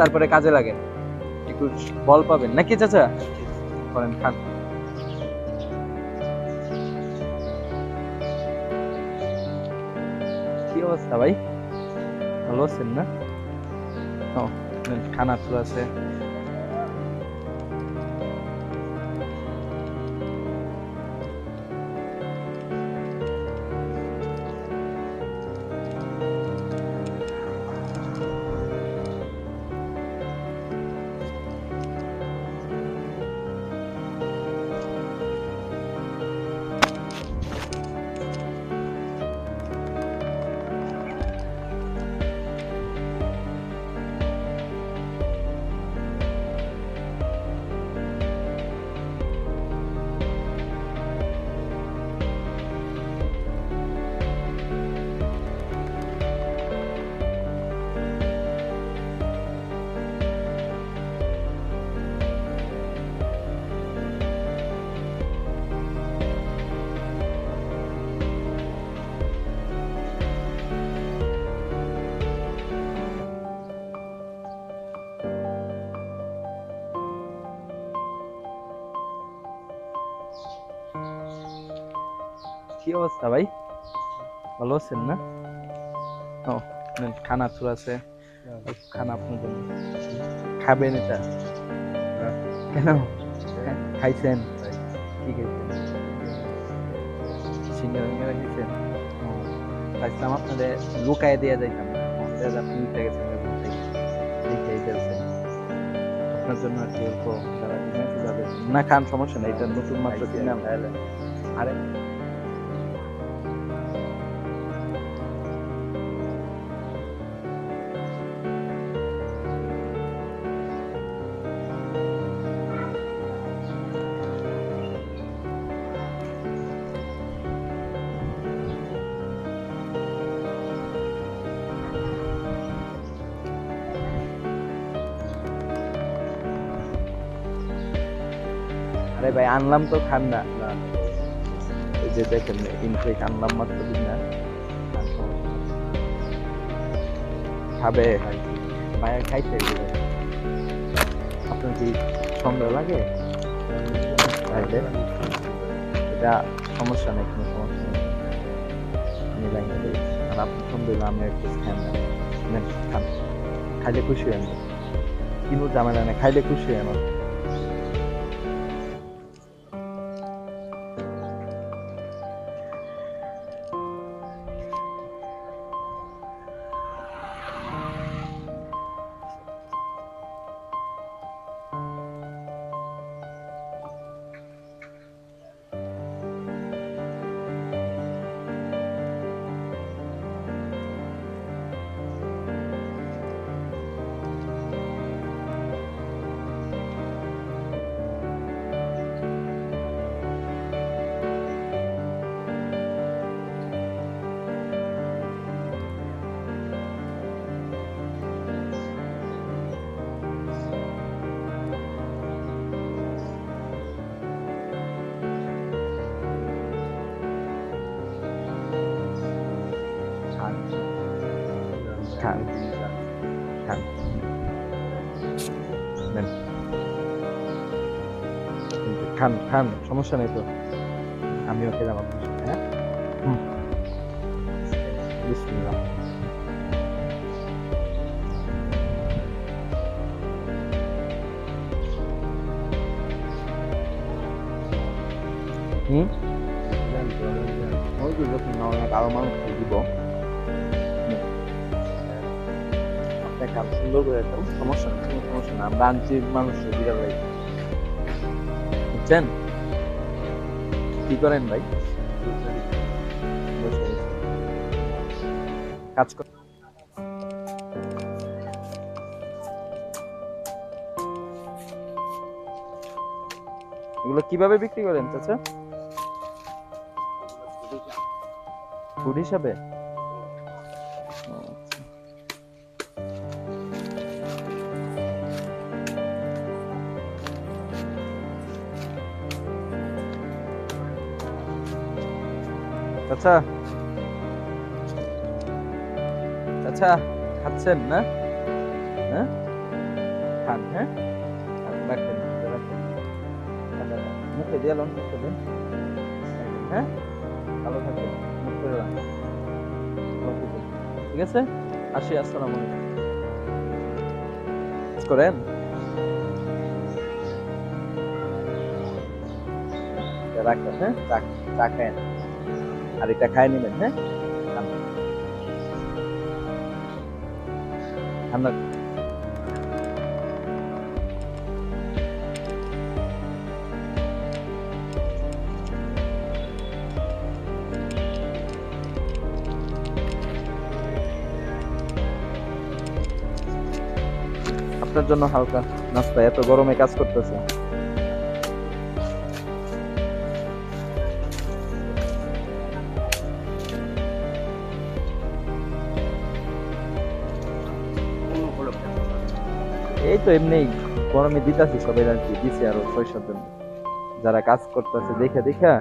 তারপরে কাজে লাগেন একটু বল পাবেন। নাকি চাচা? করেন, খান। কি অবস্থা ভাই? ভালো আছেন না? খানা তো আছে। কি অবস্থা ভাই? ভালো আছেন না? ও খানা তো আছে। খানা আপনার জন্য খাবেন এটা? কেন? খাইছেন? কি খাইছেন? সিঙ্গারা মিঙ্গারা খাইছেন? চাইছিলাম আপনাদের লুকায় দিয়ে যাইতাম। আপনি উঠে গেছেন আপনার জন্য আর কি অল্প যারা না খান সমস্যা নেই এটা নতুন মাত্র কিনলাম আরে আরে ভাই, আনলাম তো খান না। এই যে দেখেন ইনটেক আনলাম মাত্র দিন না। খাবে ভাইয়া খাইতে আপনার কি সন্দেহ লাগে? খাইতে এটা সমস্যা নেই, কোনো সমস্যা নেই। আমি লাইনে দিই আর আপনি সন্দেহ আমি একটু খান না। খান। খাইলে খুশি হয়ে আমি। কিনো ঝামেলা নেই, খাইলে খুশি হয়ে আমার। খান। খান। নেন। খান খান, সমস্যা নেই তো। খেলাম আপনার সাথে হ্যাঁ? হুম। বিসমিল্লাহ। হুম? দিব। আপনার কাজ সুন্দর করে একটা সমস্যা নেই, কোনো সমস্যা না আনছি মানুষ বিরাট ভাই। বুঝছেন? কি করেন ভাই। কাজ কর। এগুলো কীভাবে বিক্রি করেন, চাচা? ফুড হিসাবে? চাচা। চাচা খাচ্ছেন না? হ্যাঁ? হ্যাঁ? আর রাখেন রাখেন। আচ্ছা, আচ্ছা। মুখে দিয়ে লন মুখে দিন। হ্যাঁ? ভালো থাকবেন মুখ করে রাখেন। ঠিক আছে? আসি আসসালামু করেন? রাখবেন হ্যাঁ? খায়েন। আর এটা খাই নেবেন হ্যাঁ? আপনার জন্য হালকা নাস্তা এত গরমে কাজ করতেছে। এই তো এমনি গরমে দিতাছি সবাই আর কি দিছি আরও ছয় সাতজন যারা কাজ করতেছে দেখে দেখে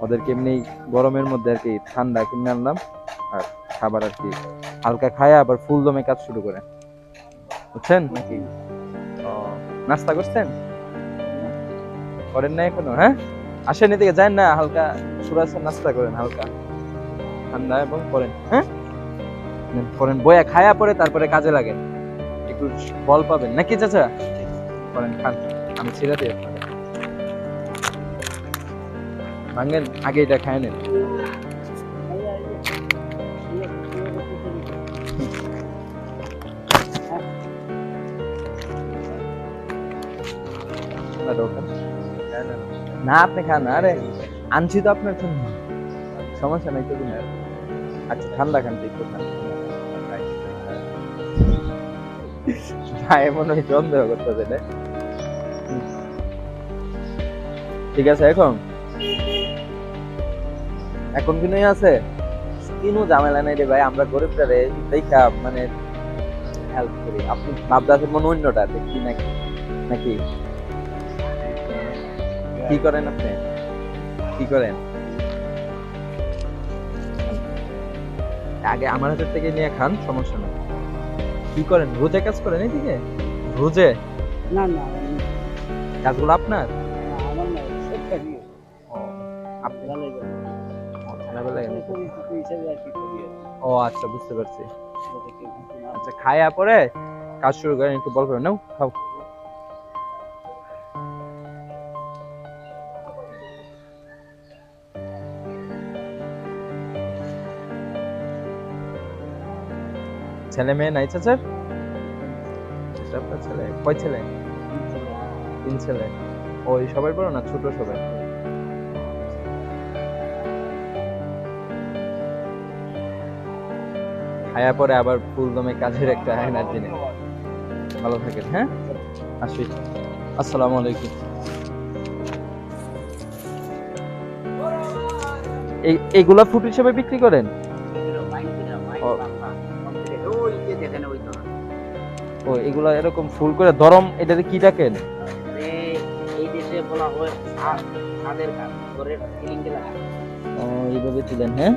ওদেরকে এমনি গরমের মধ্যে আর কি ঠান্ডা কিনে আনলাম আর খাবার আর কি হালকা খায় আবার ফুল দমে কাজ শুরু করে। বুঝছেন? নাকি? নাস্তা করছেন? করেন না এখনও হ্যাঁ? আসেন এদিকে যান না হালকা সুরাসের নাস্তা করেন হালকা। ঠান্ডা এবং করেন হ্যাঁ? করেন বয়া খায়া পরে তারপরে কাজে লাগেন একটু বল পাবেন। নাকি চাচা? করেন খান আমি ছেড়ে দিই আপনাকে ভাঙেন আগে এটা খায় নেন। না, আপনি খান আরে আনছি তো আপনার জন্য। সমস্যা নাই তো আচ্ছা ঠান্ডা খান ঠিক একটু ভাই মনে হয় সন্দেহ করতেছে ঠিক আছে, এখন? এখন কি আছে? কিনো ঝামেলা নাই রে ভাই, আমরা দেখা মানে হেল্প করি। আপনি মনে অন্যটা দেখি নাকি? নাকি? কি করেন আপনি? কি করেন? আগে আমার হাতের থেকে নিয়ে খান, সমস্যা নেই। কি করেন রোজে কাজ করেন এদিকে? রোজে? না না কাজগুলো আপনার? আমার না সব কাজই আপনি ও, আচ্ছা বুঝতে পারছি। আচ্ছা খায়া পরে কাজ শুরু করেন একটু বল করে নাও খাও। ছেলে মেয়ে নাই চাচার? ছেলে? কয় ছেলে? তিন ছেলে। ওই সবাই বড় না ছোট সবাই? খায়া পরে আবার ফুল দমে কাজের একটা এনার্জি নেই ভালো থাকেন হ্যাঁ? আসি। আসসালামু আলাইকুম। এই এইগুলা ফুড হিসেবে বিক্রি করেন? ও এগুলো এরকম ফুল করে দরম এটাতে কি ডাকেন? এই- দেশে বলা হয় ছাদ ছাদের কাজ ঘরের সিলিং ও এইভাবে তুলেন হ্যাঁ?